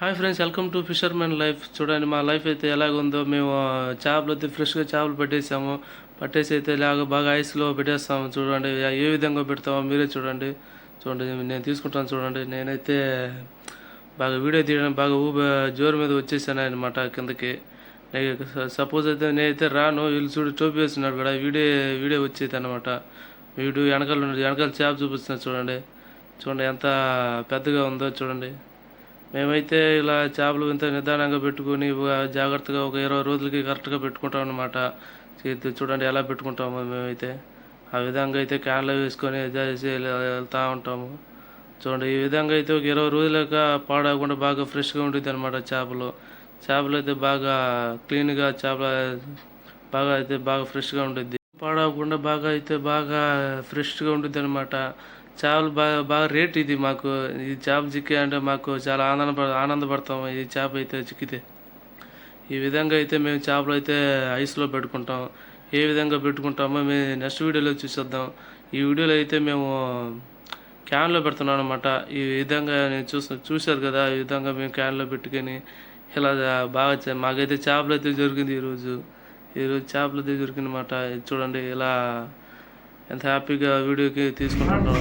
Hi friends welcome to fishermen life. చూడండి మా life అయితే ఎలాగుందో మేము చేపలు అయితే ఫ్రెష్గా చేపలు పట్టేసాము. పట్టేసి అయితే ఇలాగ బాగా ఐస్లో పెట్టేస్తాము. చూడండి ఏ విధంగా పెడతామో మీరే చూడండి. చూడండి నేను తీసుకుంటాను చూడండి. నేనైతే బాగా వీడియో తీయడం బాగా ఊబ జోరు మీద వచ్చేసాను అనమాట కిందకి. సపోజ్ అయితే నేనైతే రాను వీళ్ళు చూడు టోపీ వేస్తున్నాడు కూడా వీడియో వీడియో వచ్చేది అనమాట వీడు వెనకాల వెనకాల చేప చూపిస్తున్నాడు చూడండి. చూడండి ఎంత పెద్దగా ఉందో చూడండి. మేమైతే ఇలా చేపలు ఇంత నిదానంగా పెట్టుకొని జాగ్రత్తగా ఒక ఇరవై రోజులకి కరెక్ట్గా పెట్టుకుంటాం అనమాట చూడండి ఎలా పెట్టుకుంటాము మేమైతే. ఆ విధంగా అయితే క్యాన్లో వేసుకొని చేసి వెళ్తూ ఉంటాము. చూడండి ఈ విధంగా అయితే ఒక ఇరవై రోజులక పాడకుండా బాగా ఫ్రెష్గా ఉంటుంది అనమాట చేపలు. చేపలు అయితే బాగా క్లీన్గా చేపల బాగా అయితే బాగా ఫ్రెష్గా ఉంటుంది పాడవకుండా బాగా అయితే బాగా ఫ్రెష్గా ఉంటుంది అనమాట చేపలు బాగా బాగా రేట్ ఇది మాకు. ఈ చేప చిక్కి అంటే మాకు చాలా ఆనంద ఆనందపడతాము ఈ చేప అయితే చిక్కితే. ఈ విధంగా అయితే మేము చేపలు అయితే ఐస్లో పెట్టుకుంటాం. ఏ విధంగా పెట్టుకుంటామో మేము నెక్స్ట్ వీడియోలో చూసేద్దాం. ఈ వీడియోలో అయితే మేము క్యాన్లో పెడుతున్నాం అనమాట ఈ విధంగా నేను చూసా చూశారు కదా ఈ విధంగా మేము క్యాన్లో పెట్టుకొని ఇలా బాగా చే- మాకైతే చేపలు అయితే దొరికింది ఈరోజు. ఈరోజు చేపలు అయితే దొరికిందన్నమాట. చూడండి ఇలా ఎంత హ్యాపీగా వీడియోకి తీసుకుంటున్నాం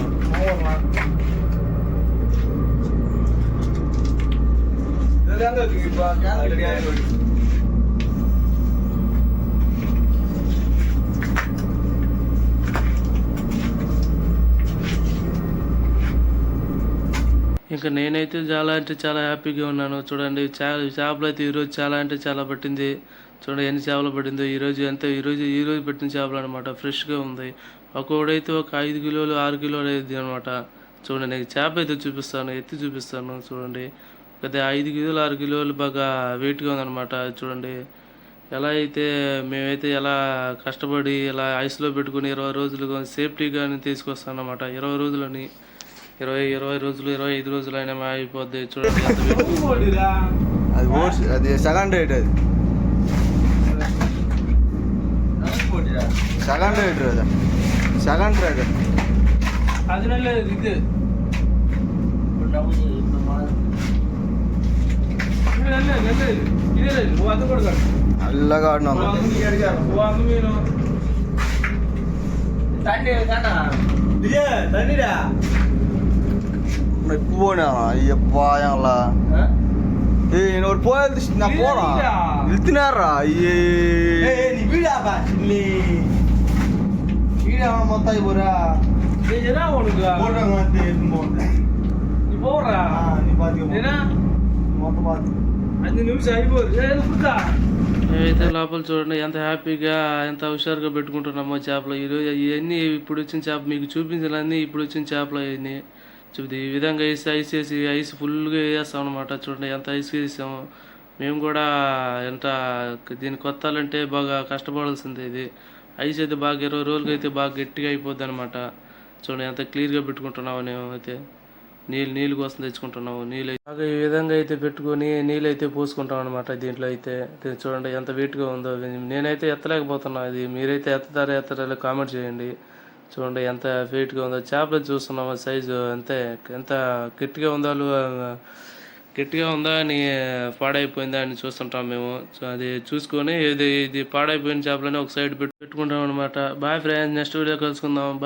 ఇంకా నేనైతే చాలా అంటే చాలా హ్యాపీగా ఉన్నాను. చూడండి చాలా చేపలు అయితే ఈరోజు చాలా అంటే చాలా పట్టింది. చూడండి ఎన్ని చేపలు పట్టిందో. ఈరోజు ఎంత ఈరోజు ఈరోజు పెట్టిన చేపలు అనమాట ఫ్రెష్గా ఉంది. ఒక్కొక్కడైతే ఒక ఐదు కిలోలు ఆరు కిలోలు అయింది అనమాట చూడండి నేను చేప అయితే చూపిస్తాను ఎత్తి చూపిస్తాను చూడండి. అయితే ఐదు కిలోలు ఆరు కిలోలు బాగా వెయిట్గా ఉందన్నమాట చూడండి. ఎలా అయితే మేమైతే ఎలా కష్టపడి ఇలా ఐస్లో పెట్టుకుని ఇరవై రోజులు సేఫ్టీగా తీసుకొస్తాం అన్నమాట. ఇరవై రోజులని ఇరవై ఇరవై రోజులు ఇరవై ఐదు రోజులు అయినా అయిపోద్ది చూడండి. అది ఓట్స్ అది సెకండ్ రేట్ అది. సెకండ్ రేట్ అది. செகண்ட் ரேக்கர் அதனால இது നല്ല കാണണം പോണാ അയ്യപ്പാ ഞങ്ങള ஏய் என்ன ஒரு போயிருந்துச்சு நான் போறான். இழுத்துனாரா ஐயே. நீ வீடாப்பா మేమైతే లోపల చూడండి ఎంత హ్యాపీగా ఎంత హుషారుగా పెట్టుకుంటున్నామో చేపలు ఈరోజు ఇవన్నీ ఇప్పుడు వచ్చిన చేప మీకు చూపించాలన్నీ ఇప్పుడు వచ్చిన చేపలు అవన్నీ చూపి ఈ విధంగా వేసి ఐస్ వేసి ఐస్ ఫుల్గా వేస్తాం అనమాట చూడండి ఎంత ఐస్ వేసాము మేము కూడా ఎంత దీన్ని కొత్తాలంటే బాగా కష్టపడాల్సిందే ఇది ఐస్ అయితే బాగా ఇరవై రోజులకి అయితే బాగా గట్టిగా అయిపోద్ది అనమాట చూడండి ఎంత క్లియర్గా పెట్టుకుంటున్నావు మేము అయితే. నీళ్ళు నీళ్ళు కోసం తెచ్చుకుంటున్నాము నీళ్ళు బాగా ఈ విధంగా అయితే పెట్టుకొని నీళ్ళు అయితే పోసుకుంటాం అనమాట దీంట్లో అయితే. చూడండి ఎంత వెయిట్గా ఉందో. నేనైతే ఎత్తలేకపోతున్నా. ఇది మీరైతే ఎత్తుతారా ఎత్తరా కామెంట్ చేయండి. చూడండి ఎంత వెయిట్గా ఉందో. చేపలు చూస్తున్నాము సైజు అంతే ఎంత గట్టిగా ఉందో గట్టిగా ఉందా అని పాడైపోయిందా అని చూస్తుంటాం మేము. సో అది చూసుకొని ఇది ఇది పాడైపోయిన చేపలని ఒక సైడ్ పెట్టి పెట్టుకుంటాం అనమాట బాయ్ ఫ్రెండ్స్ నెక్స్ట్ వీడియో కలుసుకుందాం.